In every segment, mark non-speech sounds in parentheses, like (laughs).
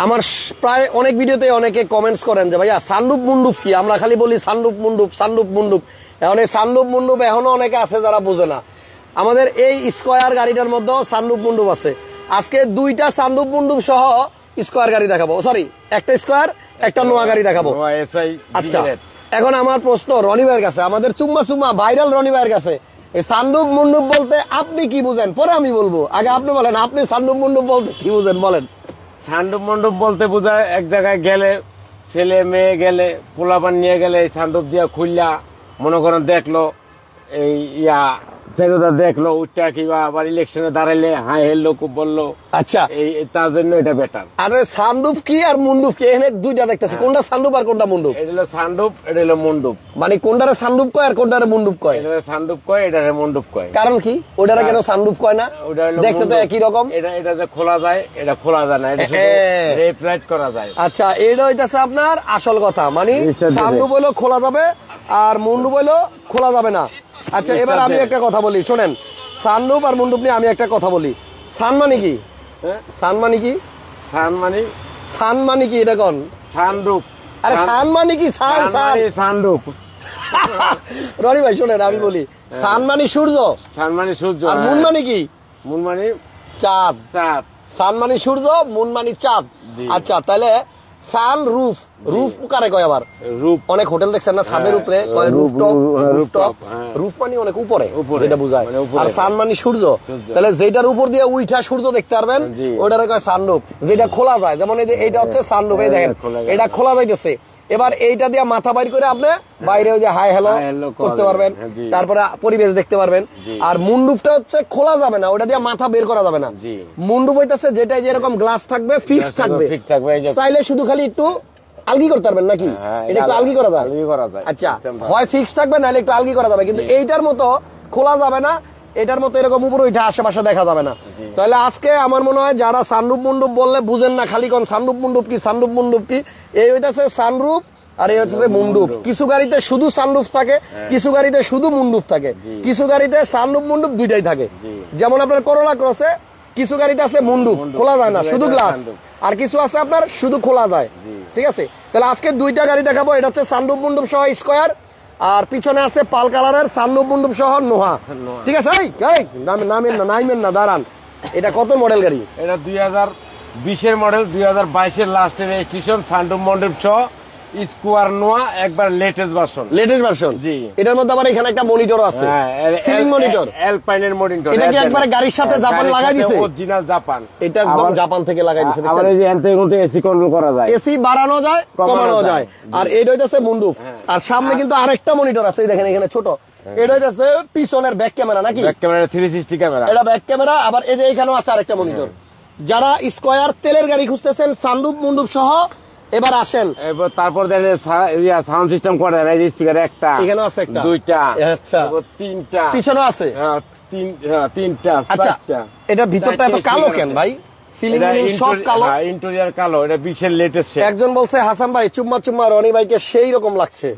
আমার প্রায় অনেক ভিডিওতে অনেকে কমেন্টস করেন যে ভাইয়া সানরুপ মুন্ডুপ কি? আমরা খালি বলি সানরুপ মুন্ডুপ সানরুপ মুন্ডুপ। এখন এই সানরুপ মুন্ডুপ এখনও অনেকে আছে যারা বোঝে না। আমাদের এই স্কোয়ার গাড়িটার মধ্যেও সানরুপ মুন্ডুপ আছে। আজকে দুইটা সানরুপ মুন্ডুপ সহ স্কোয়ার গাড়ি দেখাবো। সরি একটা স্কোয়ার একটা নোয়া গাড়ি দেখাবো। আচ্ছা এখন আমার প্রশ্ন রনি ভাইয়ের কাছে আমাদের চুম্মা চুম্মা ভাইরাল রনি ভাইয়ের কাছে এই সান্ডুপ মুন্ডুপ বলতে আপনি কি বুঝেন? পরে আমি বলব। আগে আপনি বলেন আপনি সান্ডুপ মুন্ডুপ বলতে কি বুঝেন? বলেন। সান্ডুপ মন্ডপ বলতে বোঝায়, এক জায়গায় গেলে ছেলে, মেয়ে গেলে, পোলাপান নিয়ে গেলে এই সান্ডুপ দিয়া খুললা, মনে করেন দেখল এই ইয়া দেখল উঠটা কিংবা আবার ইলেকশনে দাঁড়াইলে হেললো খুব বলল। আচ্ছা। তার জন্য এটা বেটার আরে সান্ডুপ কি আর মুন্ডুপ কি? এখানে দুইটা দেখতেছে। কোনটা সান্ডুপ আর কোনটা মুন্ডুপ এটা হলো সান্ডুপ এটা হলো মন্ডুপ মানে কোনটারে সান্ডুপ কয় আর কোনটারে মুন্ডুপ কয়? এটা হলো কয় এটা হলো মন্ডুপ কয়। কারণ কি? ওটারে কেন সান্ডুপ কয় না? দেখতে তো একই রকম। এটা এটা যে খোলা যায় এটা খোলা যায় না এটা হ্যাঁ। করা যায়। আচ্ছা এটা হইতাছে আপনার আসল কথা। মানে। সান্ডুপ হইল খোলা যাবে আর মুন্ডুপ হইল খোলা যাবে না। আচ্ছা এবার আমি একটা কথা বলি শোনেন। সানরূপ আর মুন্ডুপ নিয়ে আমি একটা কথা বলি। সান মানে কি? হ্যাঁ? সান মানে কি? সান মানে? সান মানে কি এটা কোন? সানরূপ। আরে সান মানে কি? সান সান মানে সানরূপ। (laughs) রনি ভাই শোনেন আমি বলি। সান মানে সূর্য। সান মানে সূর্য আর মুন হ্যাঁ। মানে কি? মুন মানে চাঁদ। চাঁদ। সান মানে সূর্য মুন মানে চাঁদ। আচ্ছা তাহলে সান রুফ রুফ কারে কয় আবার? রুফ। অনেক হোটেল দেখছেন না ছাদের হ্যাঁ, উপরে কয় রুফ টপ রূপ- হ্যাঁ, rooftop, হ্যাঁ। রুফ মানে অনেক উপরে যেটা বোঝায়। মানে আর সান মানে সূর্য। তাহলে যেটার উপর দিয়ে উইঠা সূর্য দেখতে পারবেন। ওটারে কয় সানরূপ যেটা খোলা যায় যেমন এই যে এটা হচ্ছে সানরূপ এই হ্যাঁ, দেখেন এটা খোলা যাইতেছে। এবার এইটা দিয়ে মাথা বাইর করে আপনি বাইরে ওই যে হাই হ্যালো করতে পারবেন। হ্যাঁ, তারপরে পরিবেশ দেখতে পারবেন। আর মুন্ডুপটা হচ্ছে খোলা যাবে না ওটা দিয়ে মাথা বের করা যাবে না। মুন্ডুপ হইতেছে যেটা যেরকম গ্লাস থাকবে ফিক্স থাকবে, চাইলে শুধু খালি একটু আলগি করতে পারবেন নাকি? হ্যাঁ, এটা একটু আলগি করা যায়। আচ্ছা হয় ফিক্স থাকবে নাহলে একটু আলগি করা যাবে। কিন্তু এইটার মতো খোলা যাবে না এটার মতো এরকম উপরে ওইটা আশেপাশে দেখা যাবে না। তাহলে আজকে আমার মনে হয় যারা সানরূপ মুন্ডুপ বললে বুঝেন না খালি কোন সানরূপ মুন্ডুপ কি সানরূপ মুন্ডুপ কি এই হইতাছে সানরূপ আর এই হচ্ছে মুন্ডুপ। কিছু গাড়িতে শুধু সানরূপ থাকে কিছু গাড়িতে শুধু মুন্ডুপ থাকে। কিছু গাড়িতে সানরূপ মুন্ডুপ দুইটাই থাকে। যেমন আপনার করোলা ক্রসে কিছু গাড়িতে আছে মুন্ডুপ খোলা যায় না শুধু গ্লাস আর কিছু আছে আপনার শুধু খোলা যায়। ঠিক আছে? তাহলে আজকে দুইটা গাড়ি দেখাবো এটা হচ্ছে সানরূপ মুন্ডুপ সহ স্কোয়ার আর পিছনে আছে পাল কালারের সানরূপ মুন্ডুপ সহ নোহা। ঠিক আছে? এই নামেন না নাইমেন না দাঁড়ান। এটা কত মডেল গাড়ি? এটা দুই হাজার বিশের মডেল দুই হাজার বাইশের লাস্টের রেজিস্ট্রেশন সান্ডুপ মন্ডপ ছ স্কোয়ার নোয়া একবার লেটেস্ট ভার্সন। লেটেস্ট ভার্সন জি। এটার মধ্যে আবার এখানে একটা মনিটর আছে। হ্যাঁ সিলিং মনিটর অ্যালপাইনের মনিটর এটা কি একবারে গাড়ির সাথে জাপান লাগাই দিছে? অরিজিনাল জাপান এটা একদম জাপান থেকে লাগাই আবার এই এনতে এসি কন্ট্রোল করা যায়। এসি বাড়ানো যায় কমানো যায়। আর হইতেছে মুন্ডুপ হ্যাঁ। আর সামনে কিন্তু আরেকটা মনিটর আছে দেখেন এখানে ছোট। এটা হইতেছে পিছনের ব্যাক ক্যামেরা নাকি? Back camera three sixty camera এটা ব্যাক ক্যামেরা আবার এই যে এখানেও আছে আরেকটা মনিটর যারা স্কোয়ার তেলের গাড়ি খুঁজতেছেন সানরূপ মুন্ডুপ সহ এবার আসেন। তারপর সাউন্ড সিস্টেম করে এই স্পিকার একটা এখানেও আছে একটা। দুইটা আচ্ছা। তিনটা পিছনে আছে। হ্যাঁ, তিন হ্যাঁ, তিনটা আচ্ছা এটা ভিতরটা এত কালো কেন ভাই? হ্যাঁ, একজন বলছে হাসান ভাই চুম্মা চুম্মা রনি ভাইকে সেই রকম লাগছে।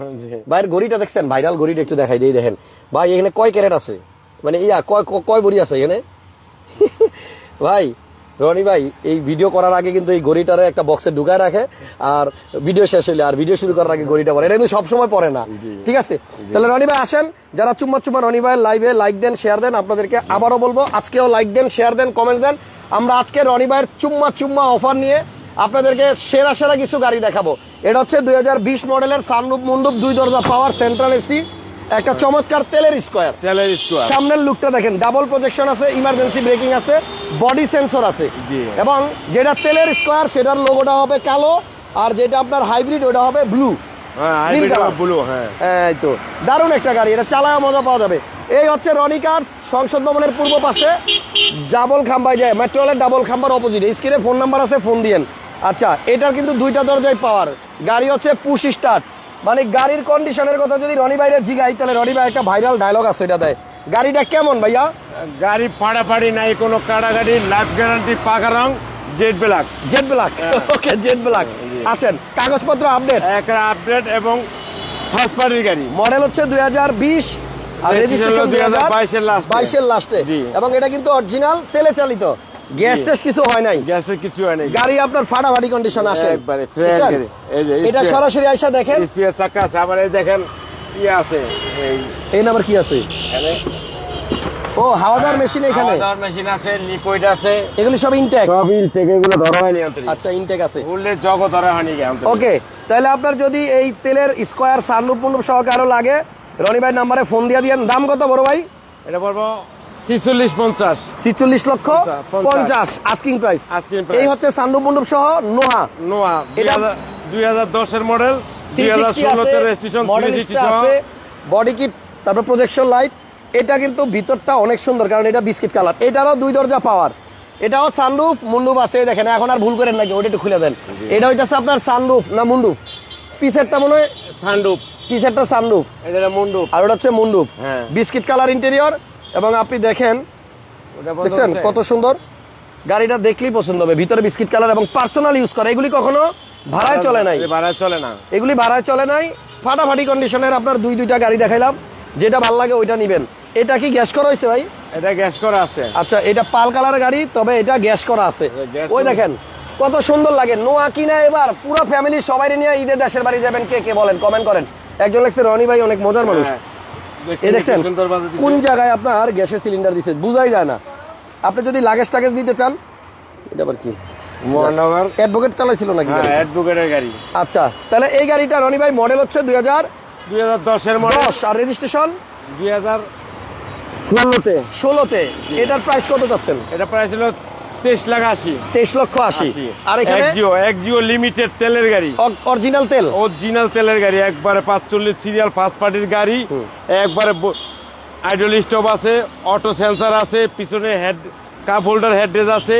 ভাইয়ের ঘড়িটা দেখছেন? ভাইরাল ঘড়িটা একটু দেখাই দিয়ে দেখেন। ভাই এখানে কয় ক্যারেট আছে? মানে ইয়া কয় কয় বড়ি আছে এখানে? (laughs) ভাই রনি ভাই এই ভিডিও করার আগে কিন্তু এই ঘড়িটারে একটা বক্সে ঢুকায় রাখে আর ভিডিও শেষ হলে আর ভিডিও শুরু করার আগে ঘড়িটা পরে। এটা কিন্তু সবসময় পরে না। ঠিক আছে? তাহলে রনি ভাই আসেন। যারা চুম্মা চুম্মা রনি ভাই লাইভে লাইক দেন শেয়ার দেন আপনাদেরকে আবারও বলব আজকেও লাইক দেন শেয়ার দেন কমেন্ট দেন। আমরা আজকে রনি ভাইয়ের চুম্মা চুম্মা অফার নিয়ে আপনাদেরকে সেরা সেরা কিছু গাড়ি দেখাবো। এটা হচ্ছে দুই হাজার বিশ মডেলের সানরূপ মন্ডপ দুই দরজা পাওয়ার সেন্ট্রাল এসি একটা চমৎকার তেলের স্কোয়ার। তেলের স্কোয়ার। সামনের লুকটা দেখেন ডাবল প্রজেকশন আছে ইমার্জেন্সি ব্রেকিং আছে বডি সেন্সর আছে। এবং যেটা তেলের স্কোয়ার সেটার লোগোটা হবে কালো আর যেটা আপনার হাইব্রিড ওটা হবে ব্লু হ্যাঁ হ্যাঁ। এই তো দারুণ একটা গাড়ি এটা চালায় মজা পাওয়া যাবে। এই হচ্ছে রনি কার্স সংসদ ভবনের পূর্ব পাশে। ডাবল খাম্বায় যায় মেট্রো রেলের ডাবল খাম্বার অপোজিট স্ক্রিনে ফোন নাম্বার আছে ফোন দিয়েন। আচ্ছা এটার কিন্তু দুইটা দরজায় পাওয়ার গাড়ি হচ্ছে পুশ স্টার্ট মানে গাড়ির কন্ডিশনের কথা যদি রনি ভাইরে জিগাই তাহলে রনি ভাই একটা ভাইরাল ডায়লগ আছে এটা দেয়। গাড়িটা কেমন ভাইয়া? গাড়ি ফাড়াফাড়ি নাই কোনো কাড়া গাড়ি লাইফ গ্যারান্টি পাকা রং jade black jade black okay jade black আছেন। কাগজপত্র আপডেট একটা আপডেট এবং ফার্স্ট পার্টির গাড়ি। মডেল হচ্ছে দুই হাজার বিশ আর রেজিস্ট্রেশন দুই হাজার 2022 এর last এ। বাইশের লাস্টে। এবং এটা কিন্তু অরিজিনাল তেলে চালিত। গ্যাস টেস কিছু হয় নাই। গ্যাসের কিছু হয় নাই। গাড়ি আপনার ফাটাফাটি কন্ডিশন আসে। একবারে fresh গাড়ি। এই যে, এটা সরাসরি আইসা দেখেন। স্পিয়ার চাকা আছে আবার এই দেখেন ইয়ে আছে। এই এই নাম্বার কি আছে? ও হাওয়াদার মেশিন এখানে। মেশিন আছে লিকুইড আছে। এগুলি সব ইনটেক সব থেকে এগুলো ধরা হয়নি আন্তরিক। আচ্ছা ইনটেক আছে। উল্লে জগ ধরা হয়নি আন্তরিক। ওকে তাহলে আপনার যদি এই তেলের স্কোয়ার সানরূপ সহকারে লাগে রনি ভাই নাম্বারে ফোন দিয়ে দিয়েন। দাম কত বড় ভাই? এটা বলব লক্ষ আস্কিং প্রাইস এই হচ্ছে সহ নোহা। এটা- দুই হাজার মডেল দুই হাজার 360 ষোলোতে আছে রেজিস্ট্রেশন আছে বডি কিট তারপর প্রজেকশন লাইট এটা কিন্তু ভিতরটা অনেক সুন্দর কারণ এটা বিস্কিট কালার এটারও দুই দরজা পাওয়ার এটাও সানরুফ মুন্ডুপ আছে দেখেন এখন আর ভুল করেন নাকি ওটা একটু খুলে দেন। এটা হইতাছে আপনার সানরুফ না মুন্ডুপ? পিছেরটা মনে হয় সানরুপ পিছেরটা সানরুফ এটা মুন্ডুপ। আর ওটা হচ্ছে মুন্ডুপ। বিস্কিট কালার ইন্টেরিয়র এবং আপনি দেখেন দেখছেন কত সুন্দর? গাড়িটা দেখলেই পছন্দ হবে। ভিতরে বিস্কিট কালার এবং পার্সোনাল ইউজ করে। এগুলি কখনো ভাড়ায় চলে নাই। ভাড়ায় চলে না। এগুলি ভাড়ায় চলে নাই। ফাটাফাটি কন্ডিশনের আপনার দুই দুইটা গাড়ি দেখাইলাম। যেটা ভালো লাগে ওইটা নিবেন। এটা কি গ্যাস করা হয়েছে ভাই? এটা গ্যাস করা আছে। আচ্ছা এটা পাল কালারের গাড়ি তবে এটা গ্যাস করা আছে। ওই দেখেন কত সুন্দর লাগে। নোয়া কিনা এবার পুরো ফ্যামিলি সবাই নিয়ে ঈদের দেশের বাড়ি যাবেন কে কে বলেন? কমেন্ট করেন। একজন লেখছে রনি ভাই অনেক মজার মানুষ। দেখছেন। কোন জায়গায় আপনার গ্যাসের সিলিন্ডার দিছে? বুঝাই যায় না। আপনি যদি লাগেজ টাগেজ দিতে চান এটা আবার কি? মহানগর অ্যাডভোকেট চালাইছিল নাকি হ্যাঁ গাড়ি? অ্যাডভোকেটের গাড়ি। আচ্ছা তাহলে এই গাড়িটা রনি ভাই মডেল হচ্ছে দুই হাজার দুই হাজার দশের মডেল আর রেজিস্ট্রেশন দুই হাজার ষোলোতে ষোলোতে। এটার প্রাইস কত চাচ্ছেন? এটা প্রাইস ছিল তেইশ লাখ আশি। তেইশ লক্ষ আশি। আর একজিও একজিও লিমিটেড তেলের গাড়ি। অরিজিনাল তেল? অরিজিনাল তেলের গাড়ি একবারে পাঁচচল্লিশ সিরিয়াল ফার্স্ট পার্টির গাড়ি একবারে আইডল স্টপ আছে অটো সেন্সার আছে পিছনে হেড কাপ হোল্ডার হেডরেজ আছে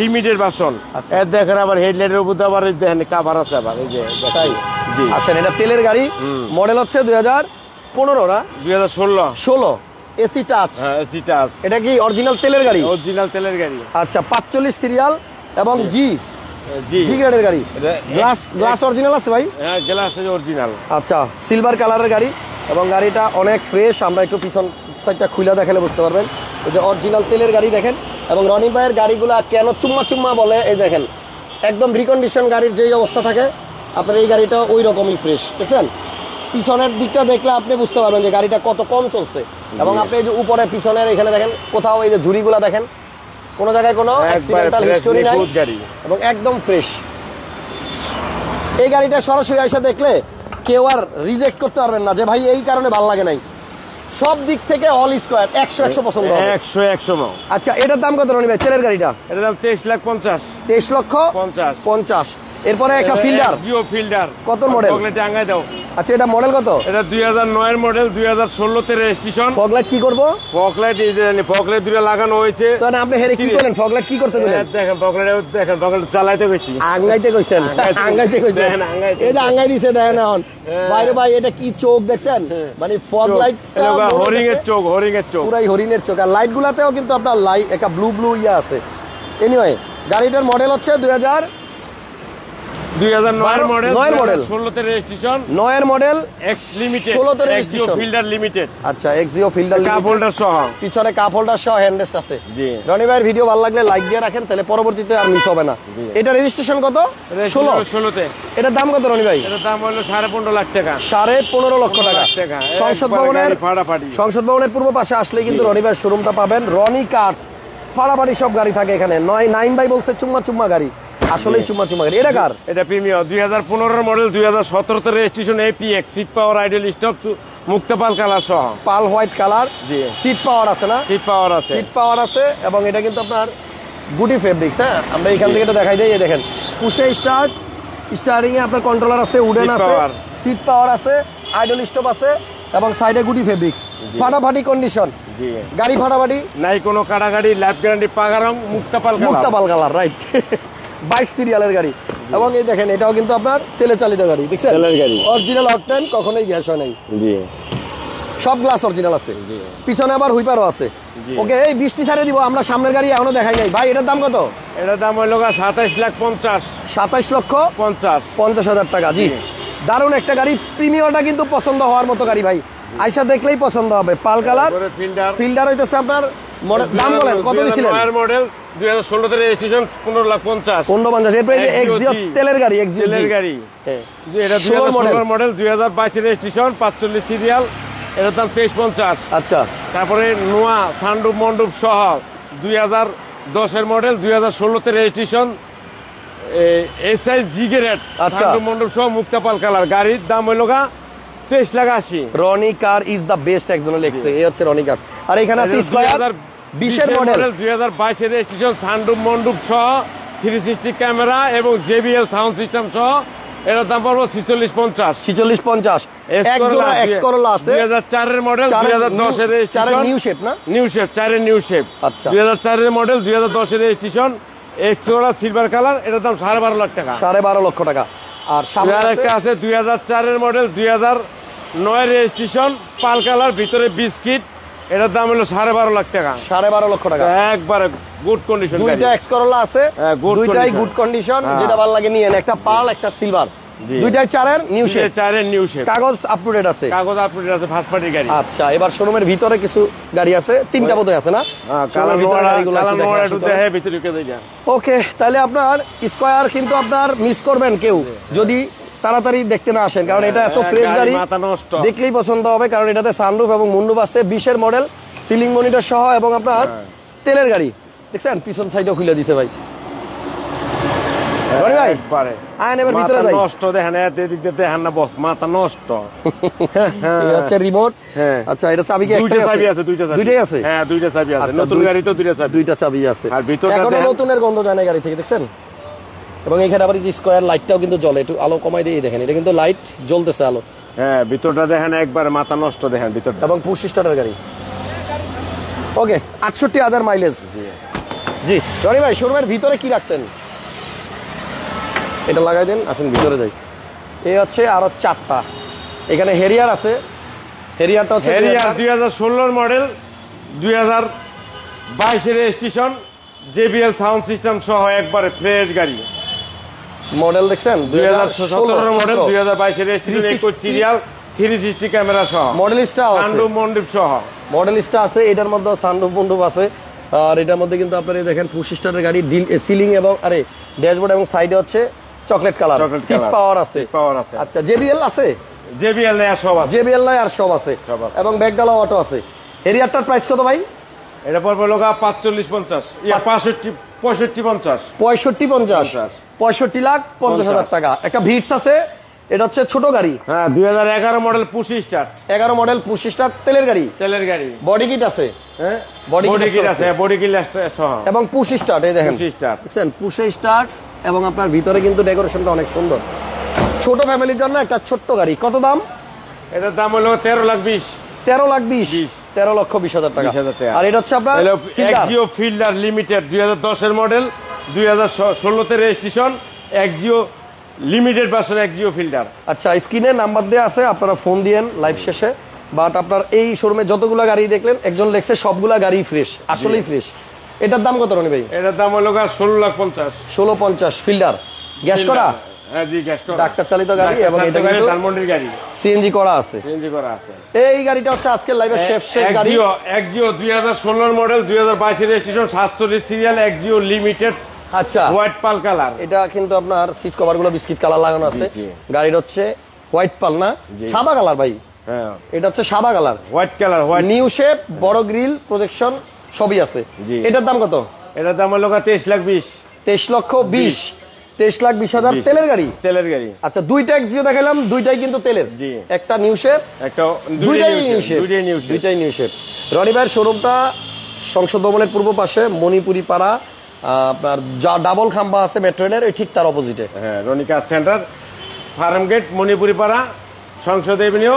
লিমিটেড বাসন আচ্ছা। এর দেখেন আবার হেডলাইটের উপর আবার দেখেন কাভার আছে আবার এই যে তাই? আসেন এটা তেলের গাড়ি। মডেল হচ্ছে দুই হাজার পনেরো না? দুই হাজার ষোলো। ষোলো। AC touch. হ্যাঁ সিটাস এটা কি অরিজিনাল তেলের গাড়ি? অরিজিনাল তেলের গাড়ি। আচ্ছা পাঁচচল্লিশ সিরিয়াল এবং জি জি। জি গ্রেডের গাড়ি। গ্লাস গ্লাস অরিজিনাল আছে ভাই? হ্যাঁ গ্লাস অরিজিনাল আচ্ছা সিলভার কালারের গাড়ি এবং গাড়িটা অনেক ফ্রেশ আমরা একটু পিছন সাইডটা খুলে দেখালে বুঝতে পারবেন। এই যে অরিজিনাল তেলের গাড়ি দেখেন এবং রনি ভাইয়ের গাড়িগুলা কেন চুম্মা চুম্মা বলে এই দেখেন। একদম রিকন্ডিশন গাড়ির যেই অবস্থা থাকে আপনার এই গাড়িটা ওই রকমই ফ্রেশ দেখছেন? পিছনের দিকটা দেখলে আপনি বুঝতে পারবেন যে গাড়িটা কত কম চলছে। এবং আপনি যে উপরে পিছনের এখানে দেখেন কোথাও এই যে ঝুড়িগুলা দেখেন কোনো জায়গায় কোনো অ্যাক্সিডেন্টাল হিস্টোরি নাই এবং একদম ফ্রেশ এই গাড়িটা সরাসরি এসে দেখলে কেউ আর রিজেক্ট করতে পারবেন না যে ভাই এই কারণে ভালো লাগে নাই। সব দিক থেকে অল স্কোয়ার একশো একশো পছন্দ হবে। একশো একশো আচ্ছা এটার দাম কত রনি ভাই তেলের গাড়িটা? এটার দাম তেইশ লাখ পঞ্চাশ। তেইশ লক্ষ পঞ্চাশ। পঞ্চাশ। এরপরে একটা ফিল্ডার জিও ফিল্ডার কত মডেল চকলেটে আঙ্গাই দাও। আচ্ছা এটা মডেল কত? এটা দুই হাজার নয়ের মডেল দুই হাজার ষোলোতে রেজিস্ট্রেশন ফগলাইট কি করব? যে ফকলাইট দুটো লাগানো হয়েছে। আপনি হেরে কি করেন? ফগলাইট কি করতে এই দিলেন দেখেন ফকলাইট দেখেন ফকলাইট চালাইতে বেশি। আঙ্গাইতে কইছেন? আঙ্গাইতে- কইছেন। এই যে আঙ্গাই দিছে দেখেন এখন। হ্যাঁ। বাইরে ভাই এটা কি চোখ দেখছেন? মানে ফগ লাইট হরিং এর চোখ হরিং এর চোখ। পুরাই হরিণের চোখ। আর লাইট গুলাতেও কিন্তু আপনার লাইট একটা ব্লু ব্লু ইয়ে আছে। এনিওয়ে গাড়িটার মডেল হচ্ছে দুই হাজার পিছনে কাপ হোল্ডার সহ হ্যান্ডেস্ট আছে। রনি ভাইয়ের ভিডিও ভালো লাগলে লাইক দিয়ে রাখেন তাহলে পরবর্তীতে আর মিস হবে না। এটা রেজিস্ট্রেশন কত? ষোলো। ষোলোতে। এটার দাম কত রনি ভাই? এটার দাম হলো সাড়ে পনেরো লাখ টাকা। সাড়ে পনেরো লক্ষ টাকা। সংসদ ভবনের সংসদ ভবনের পূর্ব পাশে আসলে কিন্তু রনি ভাইয়ের শোরুমটা পাবেন। রনি কার্স ফাড়াফাড়ি সব গাড়ি থাকে এখানে। নয় নাইন বাই বলছে চুম্মা চুম্মা গাড়ি। আসলেই চুম্মা চুম্মা গাড়ি। এটা কার? এটা প্রিমিয়ার দুই হাজার পনেরোর মডেল দুই হাজার সতেরোতে registration এপিএক্স seat power idle stop মুক্তপাল কালার সহ। Pearl white colour G seat power আছে না? সিট পাওয়ার আছে। সিট পাওয়ার আছে এবং এটা কিন্তু আপনার গুটি ফেব্রিক্স হ্যাঁ? আমরা এখান থেকে এটা দেখাই যাই এই দেখেন। পুষে স্টার্ট স্টারিং এ আপনার কন্ট্রোলার আছে উডেন আছে সিট পাওয়ার আছে আইডল স্টপ আছে এবং সাইডে গুটি ফেব্রিক্স ফাটাফাটি কন্ডিশন গাড়ি ফাটাফাটি? নাই কোনো কাটাকাটি লাইফ গ্যারান্টি পাগারং মুক্তাপাল কালার মুক্তাপাল কালার রাইট বাইশ সিরিয়ালের গাড়ি। এবং এই দেখেন এটাও কিন্তু আপনার তেলে চালিত গাড়ি। দেখছেন। অরিজিনাল অকটেন কখনোই গ্যাস হয় নাই। সব গ্লাস অরিজিনাল আছে। পিছনে আবার হুইপারও আছে। ওকে এই বৃষ্টি ছাড়ে দিব আমরা সামনের গাড়ি এখনও দেখাই নাই। ভাই এটার দাম কত? এটার দাম হইল সাতাইশ লাখ পঞ্চাশ। সাতাইশ লক্ষ পঞ্চাশ। পঞ্চাশ হাজার টাকা জি। জি। দারুণ একটা গাড়ি প্রিমিয়ারটা কিন্তু পছন্দ হওয়ার মতো গাড়ি ভাই। আইসা দেখলেই পছন্দ হবে। পাল কালার ফিল্ডার। ফিল্ডার হইতেছে আপনার দাম বলেন কত দিছিলেন? মডেল দুই হাজার ষোলোতে রেজিস্ট্রেশন পনেরো লাখ পঞ্চাশ। পনেরো পঞ্চাশ এরপরে এই যে XZO এক্সিও তেলের গাড়ি এক্সিও তেলের গাড়ি। এটা দুই হাজার মডেল। দুই হাজার বাইশের রেজিস্ট্রেশন পাঁচচল্লিশ সিরিয়াল এটার দাম তেইশ পঞ্চাশ। আচ্ছা। তারপরে নোয়া সান্ডুপ মন্ডুপ সহ দুই হাজার দশের মডেল দুই হাজার ষোলোতে registration H I G grade. Sunroof moonroof সহ মুক্তাপাল কালার। গাড়ির দাম হইল গা তেইশ লাখ আশি। Roni car is the best একজনে লিখছে। এই হচ্ছে রনি কার। আর এখানে আছে স্কয়ার বিশের মডেল দুই হাজার বাইশের রেজিস্ট্রেশন সান্ডুপ মন্ডুপ সহ থ্রি সিক্সটি ক্যামেরা এবং জেবিএল সাউন্ড সিস্টেম সহ এটার দাম পড়ব ছিচল্লিশ পঞ্চাশ। ছিচল্লিশ পঞ্চাশ। দুই হাজার চারের মডেল দুই হাজার দশের রেজিস্ট্রেশন নিউ শেপ না? নিউ শেপ চারের নিউ শেপ আচ্ছা। দুই হাজার চারের মডেল দুই হাজার দশের রেজিস্ট্রেশন এক্সোরা সিলভার কালার এটার দাম সাড়ে বারো লাখ টাকা। সাড়ে বারো লক্ষ টাকা। আর সামনে আছে দুই হাজার চারের মডেল দুই হাজার নয়ের রেজিস্ট্রেশন পাল কালার ভিতরে বিস্কিট। এটার দাম হলো সাড়ে বারো লাখ টাকা। সাড়ে বারো লক্ষ টাকা। একবারে গুড কন্ডিশন দুইটা এক্স করলা আছে হ্যাঁ, দুইটাই গুড কন্ডিশন হ্যাঁ। যেটা ভালো লাগে নিয়ে একটা পাল একটা সিলভার। দুইটাই চারের নিউ শেপ চারের নিউ শেপ কাগজ আপ আছে। কাগজ আপডেট আছে ফার্স্ট পার্টি গাড়ি। আচ্ছা এবার শোরুমের ভিতরে কিছু গাড়ি আছে। তিনটা বোধহয় আছে না? হ্যাঁ, ভিতরে ওকে তাহলে আপনার স্কয়ার কিন্তু আপনার মিস করবেন কেউ। যদি তাড়াতাড়ি দেখতে না আসেন কারণ এটা এত হ্যাঁ, ফ্রেশ গাড়ি গাড়ি। দেখলেই পছন্দ হবে কারণ এটাতে সানরুফ এবং মুন্ডুপ আছে বিশের মডেল সিলিং মনিটর সহ এবং আপনার হ্যাঁ। তেলের গাড়ি। দেখছেন? পিছন সাইডও খুলে দিছে ভাই। (laughs) হ্যাঁ। হ্যাঁ নতুনের গন্ধ যায় গাড়ি থেকে দেখছেন? এবং এখানে আবার যে স্কোয়ার লাইটটাও কিন্তু জ্বলে একটু আলো কমাই দিয়ে দেখেন এটা কিন্তু লাইট জ্বলতেছে আলো। হ্যাঁ ভিতরটা দেখেন একবার মাথা নষ্ট দেখেন ভিতরটা। এবং পুশ স্টার্টের গাড়ি। ওকে আটষট্টি হাজার মাইলেজ জি। রনি ভাই শোরুমের ভিতরে কি রাখছেন? এটা লাগাই দেন আসুন ভিতরে যাই। এই হচ্ছে আরও চারটা। এখানে হেরিয়ার আছে। হেরিয়ারটা হচ্ছে হ্যারিয়ার দুই হাজার ষোলোর মডেল দুই হাজার বাইশের রেজিস্ট্রেশন জেবিএল সাউন্ড সিস্টেম সহ একবারে ফ্রেশ গাড়ি। মডেল দেখছেন? দুই হাজার সতেরোর মডেল দুই হাজার বাইশের রেজিস্ট্রেশন 360 একুশ সিরিয়াল থ্রি সিক্সটি ক্যামেরা সহ কান্ডু মন্ডিপ সহ। মডেলিস্টা আছে এটার মধ্যে সানরুফ মন্ডপ আছে। আর এটার মধ্যে কিন্তু আপনারা দেখেন পুশ স্টারের গাড়ি সিলিং এবং আরে ড্যাশবোর্ড এবং সাইডে হচ্ছে চকলেট কালার সিট পাওয়ার আছে। পাওয়ার আছে। আচ্ছা জেবিএল আছে? জেবিএল নাই আর সব আছে। জেবিএল নাই আর সব আছে। এবং ব্যাগডালা অটো আছে। হেরিয়ারটার প্রাইস কত ভাই? এটা পড়বে লোকা পাঁচচল্লিশ পঞ্চাশ। ইয়া পঁয়ষট্টি পঞ্চাশ। পঁয়ষট্টি পঞ্চাশ। পঞ্চাশ। পঁয়ষট্টি লাখ পঞ্চাশ হাজার টাকা। একটা ভিটস আছে এটা হচ্ছে ছোট গাড়ি। হ্যাঁ দুই হাজার এগারো মডেল পুশি স্টার্ট এগারো মডেল পুশ স্টার তেলের গাড়ি। তেলের গাড়ি। বডি কিট আছে। হ্যাঁ? বডি কিট আছে। আছে বডি কিট এবং পুশ স্টার্ট এই দেখেন। পুশি স্টার্ট বুঝছেন পুষে স্টার্ট এবং আপনার ভিতরে কিন্তু ডেকোরেশনটা অনেক সুন্দর। ছোট ফ্যামিলির জন্য একটা ছোট্ট গাড়ি। কত দাম? এটার দাম হলো তেরো লাখ বিশ। তেরো লাখ বিশ। তেরো লক্ষ বিশ হাজার টাকা। আর এটা হচ্ছে আপনার ফিল্ডার লিমিটেড দুই হাজার দশের মডেল দুই হাজার ষোলোতে রেজিস্ট্রেশন এক জিও লিমিটেড বাসের একজিও ফিল্টার আচ্ছা স্ক্রিনে নাম্বার দেওয়া আছে আপনারা ফোন দিয়েন লাইভ শেষে। বাট আপনার এই শোরুমে যতগুলো গাড়ি দেখলেন একজন লেখছে সবগুলা গাড়ি ফ্রেশ আসলেই ফ্রেশ এটার দাম কত রনি ভাই? এটার দাম হলো ষোলো লাখ পঞ্চাশ। ষোলো পঞ্চাশ ফিল্ডার গ্যাস করা? হ্যাঁ জি গ্যাস করা। ডাক্তার চালিত গাড়ি এবং এটা কিন্তু গাড়ি। সিএনজি করা আছে। সিএনজি করা আছে। এই গাড়িটা হচ্ছে আজকের লাইভের শেষ শেষ গাড়ি। একজিও একজিও দুই হাজার ষোলোর মডেল দুই হাজার বাইশের রেজিস্ট্রেশন সাতচল্লিশ সিরিয়াল একজিও লিমিটেড আচ্ছা। হোয়াইট পাল কালার এটা কিন্তু আপনার সিট কভারগুলো বিস্কিট কালার লাগানো আছে। গাড়ির হচ্ছে হোয়াইট পাল না? সাদা কালার ভাই। হ্যাঁ। এটা হচ্ছে সাদা colour white colour white new shape বড় গ্রিল প্রজেকশন সবই আছে। এটার দাম কত? এটার দাম হলো তেইশ লাখ বিশ। তেইশ লক্ষ বিশ। তেইশ লাখ বিশ হাজার তেলের গাড়ি? তেলের গাড়ি। আচ্ছা দুইটা এক্সিও দেখালাম দুইটাই কিন্তু তেলের। একটা নিউ শেপ একটা দুইটাই নিউ শেপ দুইটাই নিউ শেপ দুইটাই নিউ শেপ রনি ভাইয়ের শোরুমটা সংসদ ভবনের পূর্ব পাশে মণিপুরি পাড়া আপনার যা ডাবল খাম্বা আছে মেট্রো রেলের ওই ঠিক তার অপোজিটে হ্যাঁ রনিকা centre farm gate Manipuri Para Sangsad avenue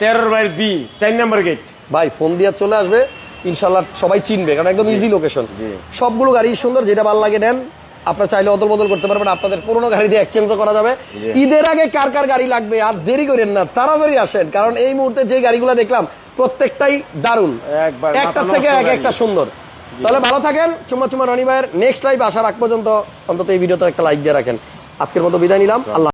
তেরোর বাইর বি চার নম্বর গেট ভাই ফোন দিয়ে চলে আসবে ইনশাল্লাহ সবাই চিনবে কারণ একদম ইজি লোকেশন। সবগুলো গাড়ি সুন্দর যেটা ভালো লাগে নেন আপনার চাইলে অদল বদল করতে পারবেন আপনাদের পুরোনো গাড়ি দিয়ে এক্সচেঞ্জও করা যাবে। ঈদের আগে কার কার গাড়ি লাগবে আর দেরি করেন না তাড়াতাড়ি আসেন কারণ এই মুহূর্তে যে গাড়িগুলো দেখলাম প্রত্যেকটাই দারুণ। একবার একটা থেকে এক একটা সুন্দর। তাহলে ভালো থাকেন। চুম্মা চুম্মা রনি ভাইয়ের নেক্সট লাইভ আসার আগ পর্যন্ত অন্তত এই ভিডিওতে একটা লাইক দিয়ে রাখেন। আজকের মতো বিদায় নিলাম। আল্লাহ